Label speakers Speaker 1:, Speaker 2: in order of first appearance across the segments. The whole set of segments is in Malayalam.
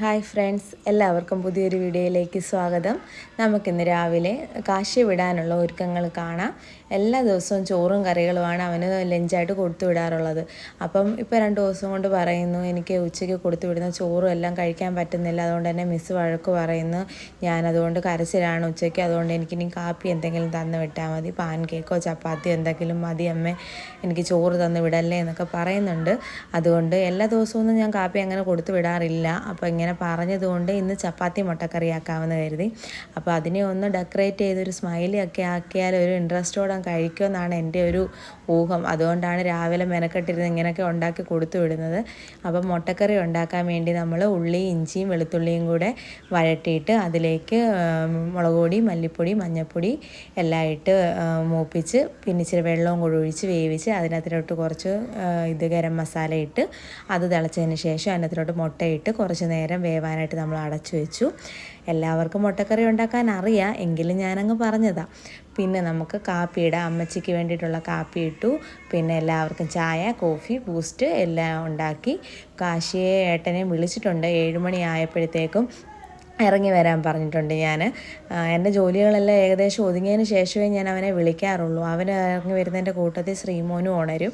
Speaker 1: ഹായ് ഫ്രണ്ട്സ് എല്ലാവർക്കും പുതിയൊരു വീഡിയോയിലേക്ക് സ്വാഗതം. നമുക്കിന്ന് രാവിലെ കാശി വിടാനുള്ള ഒരുക്കങ്ങൾ കാണാം. എല്ലാ ദിവസവും ചോറും കറികളുമാണ് അവന് ലഞ്ചായിട്ട് കൊടുത്തു വിടാറുള്ളത്. അപ്പം ഇപ്പോൾ രണ്ട് ദിവസം കൊണ്ട് പറയുന്നു എനിക്ക് ഉച്ചയ്ക്ക് കൊടുത്തു വിടുന്ന ചോറും എല്ലാം കഴിക്കാൻ പറ്റുന്നില്ല അതുകൊണ്ട് തന്നെ മിസ് വഴക്ക് പറയുന്നു. ഞാനതുകൊണ്ട് കരച്ചിലാണ് ഉച്ചയ്ക്ക് അതുകൊണ്ട് എനിക്കിനി കാപ്പി എന്തെങ്കിലും തന്നു വിട്ടാൽ മതി. പാൻ കേക്കോ ചപ്പാത്തിയോ എന്തെങ്കിലും മതി അമ്മ. എനിക്ക് ചോറ് തന്നു വിടല്ലേ എന്നൊക്കെ പറയുന്നുണ്ട്. അതുകൊണ്ട് എല്ലാ ദിവസവും ഞാൻ കാപ്പി അങ്ങനെ കൊടുത്തു വിടാറില്ല. അപ്പോൾ ഇങ്ങനെ പറഞ്ഞതുകൊണ്ട് ഇന്ന് ചപ്പാത്തി മുട്ടക്കറി ആക്കാമെന്ന് കരുതി. അപ്പോൾ അതിനെ ഒന്ന് ഡെക്കറേറ്റ് ചെയ്തൊരു സ്മൈലി ഒക്കെ ആക്കിയാൽ ഒരു ഇൻട്രസ്റ്റോടെ കഴിക്കുമെന്നാണ് എന്റെ ഒരു ഊഹം. അതുകൊണ്ടാണ് രാവിലെ മെനക്കെട്ടിരുന്ന് ഇങ്ങനെയൊക്കെ ഉണ്ടാക്കി കൊടുത്തു വിടുന്നത്. അപ്പം മുട്ടക്കറി ഉണ്ടാക്കാൻ വേണ്ടി നമ്മൾ ഉള്ളി ഇഞ്ചിയും വെളുത്തുള്ളിയും കൂടെ വഴട്ടിയിട്ട് അതിലേക്ക് മുളക് പൊടി മല്ലിപ്പൊടി മഞ്ഞൾപ്പൊടി എല്ലാം ഇട്ട് മൂപ്പിച്ച് പിന്നെ ഇച്ചിരി വെള്ളവും കൂടി ഒഴിച്ച് വേവിച്ച് അതിനകത്തിലോട്ട് കുറച്ച് ഇത് ഗരം മസാല ഇട്ട് അത് തിളച്ചതിന് ശേഷം അതിനകത്തിലോട്ട് മുട്ടയിട്ട് കുറച്ച് നേരം വേവാനായിട്ട് നമ്മൾ അടച്ചു വെച്ചു. എല്ലാവർക്കും മുട്ടക്കറി ഉണ്ടാക്കാൻ അറിയാം എങ്കിലും ഞാനങ്ങ് പറഞ്ഞതാ. പിന്നെ നമുക്ക് കാപ്പി ഇടാം അമ്മച്ചിക്ക് വേണ്ടിയിട്ടുള്ള കാപ്പി ഇട്ടു. പിന്നെ എല്ലാവർക്കും ചായ കോഫി ബൂസ്റ്റ് എല്ലാം ഉണ്ടാക്കി. കാശിയെ ഏട്ടനെയും വിളിച്ചിട്ടുണ്ട്. ഏഴുമണി ആയപ്പോഴത്തേക്കും ഇറങ്ങി വരാൻ പറഞ്ഞിട്ടുണ്ട് ഞാൻ എന്റെ ജോലികളെല്ലാം ഏകദേശം ഒതുങ്ങിയതിന് ശേഷമേ ഞാൻ അവനെ വിളിക്കാറുള്ളൂ. അവൻ ഇറങ്ങി വരുന്നതിന്റെ കൂട്ടത്തിൽ ശ്രീമോനും ഉണരും.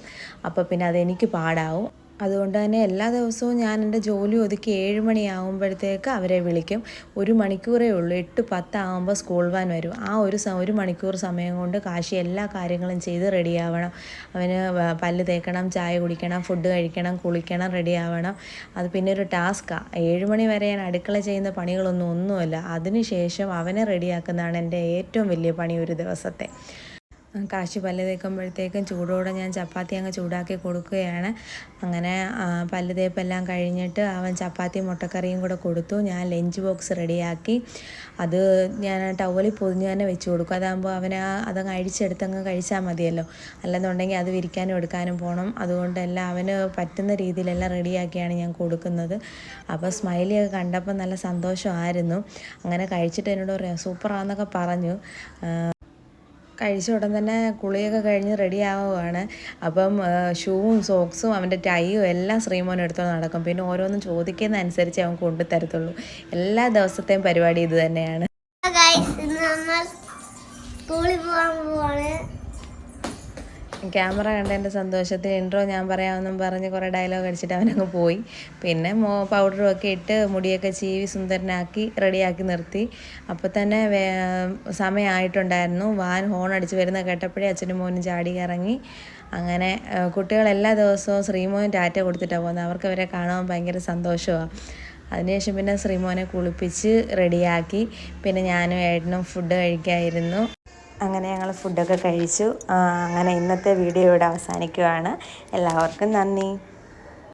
Speaker 1: അപ്പോൾ പിന്നെ അതെനിക്ക് പാടാവും. അതുകൊണ്ട് തന്നെ എല്ലാ ദിവസവും ഞാൻ എന്റെ ജോലി ഒതുക്കി ഏഴ് മണിയാകുമ്പോഴത്തേക്ക് അവരെ വിളിക്കും. ഒരു മണിക്കൂറേ ഉള്ളൂ. എട്ട് പത്താകുമ്പോൾ സ്കൂൾ വാൻ വരും. ആ ഒരു ഒരു മണിക്കൂർ സമയം കൊണ്ട് കാശി എല്ലാ കാര്യങ്ങളും ചെയ്ത് റെഡിയാവണം അവന് പല്ല് തേക്കണം ചായ കുടിക്കണം ഫുഡ് കഴിക്കണം കുളിക്കണം റെഡിയാവണം അത് പിന്നെ ഒരു ടാസ്ക്കാണ് ഏഴ് മണി വരെ ഞാൻ അടുക്കള ചെയ്യുന്ന പണികളൊന്നും ഒന്നുമല്ല. അതിനുശേഷം അവനെ റെഡിയാക്കുന്നതാണ് എന്റെ ഏറ്റവും വലിയ പണി ഒരു ദിവസത്തെ. കാശി പല്ല് തേക്കുമ്പോഴത്തേക്കും ചൂടോടെ ഞാൻ ചപ്പാത്തി അങ്ങ് ചൂടാക്കി കൊടുക്കുകയാണ്. അങ്ങനെ പല്ല് തേപ്പെല്ലാം കഴിഞ്ഞിട്ട് അവൻ ചപ്പാത്തി മുട്ടക്കറിയും കൂടെ കൊടുത്തു. ഞാൻ ലഞ്ച് ബോക്സ് റെഡിയാക്കി. അത് ഞാൻ ടവലിൽ പൊതിഞ്ഞ് തന്നെ വെച്ച് കൊടുക്കും. അതാകുമ്പോൾ അവന് അതങ്ങ് അഴിച്ചെടുത്തങ്ങ് കഴിച്ചാൽ മതിയല്ലോ. അല്ലെന്നുണ്ടെങ്കിൽ അത് വിരിക്കാനും എടുക്കാനും പോകണം അതുകൊണ്ടെല്ലാം അവന് പറ്റുന്ന രീതിയിലെല്ലാം റെഡിയാക്കിയാണ് ഞാൻ കൊടുക്കുന്നത്. അപ്പോൾ സ്മൈലിയൊക്കെ കണ്ടപ്പോൾ നല്ല സന്തോഷമായിരുന്നു. അങ്ങനെ കഴിച്ചിട്ട് എന്നോട് പറയാം പറഞ്ഞു. കഴിച്ച ഉടൻ തന്നെ കുളിയൊക്കെ കഴിഞ്ഞ് റെഡി ആവുകയാണ്. അപ്പം ഷൂവും സോക്സും അവന്റെ ടൈയും എല്ലാം ശ്രീമോൻ എടുത്തോണ്ട് നടക്കും. പിന്നെ ഓരോന്നും ചോദിക്കുന്ന അനുസരിച്ച് അവൻ കൊണ്ടു തരത്തുള്ളൂ എല്ലാ ദിവസത്തെയും പരിപാടി ഇത് തന്നെയാണ്.
Speaker 2: സ്കൂളിൽ പോകാൻ പോവാണ്.
Speaker 1: ക്യാമറ കണ്ടതിന്റെ സന്തോഷത്തിൽ ഇൻട്രോ ഞാൻ പറയാമെന്നും പറഞ്ഞ് കുറേ ഡയലോഗ് അടിച്ചിട്ട് അവനങ്ങ് പോയി. പിന്നെ മോ പൗഡറും ഒക്കെ ഇട്ട് മുടിയൊക്കെ ചീവി സുന്ദരനാക്കി റെഡിയാക്കി നിർത്തി. അപ്പോൾ തന്നെ സമയമായിട്ടുണ്ടായിരുന്നു. വാൻ ഹോൺ അടിച്ച് വരുന്ന കേട്ടപ്പോഴേ അച്ഛനും മോനും ചാടി ഇറങ്ങി അങ്ങനെ കുട്ടികൾ എല്ലാ ദിവസവും ശ്രീമോനും ടാറ്റ കൊടുത്തിട്ടാണ് പോകുന്നത്. അവർക്ക് അവരെ കാണാൻ ഭയങ്കര സന്തോഷമാണ് അതിനുശേഷം പിന്നെ ശ്രീമോനെ കുളിപ്പിച്ച് റെഡിയാക്കി പിന്നെ ഞാനും ഏട്ടനും ഫുഡ് കഴിക്കായിരുന്നു. അങ്ങനെ ഞങ്ങൾ ഫുഡൊക്കെ കഴിച്ചു. അങ്ങനെ ഇന്നത്തെ വീഡിയോ ഇവിടെ അവസാനിക്കുകയാണ് എല്ലാവർക്കും നന്ദി.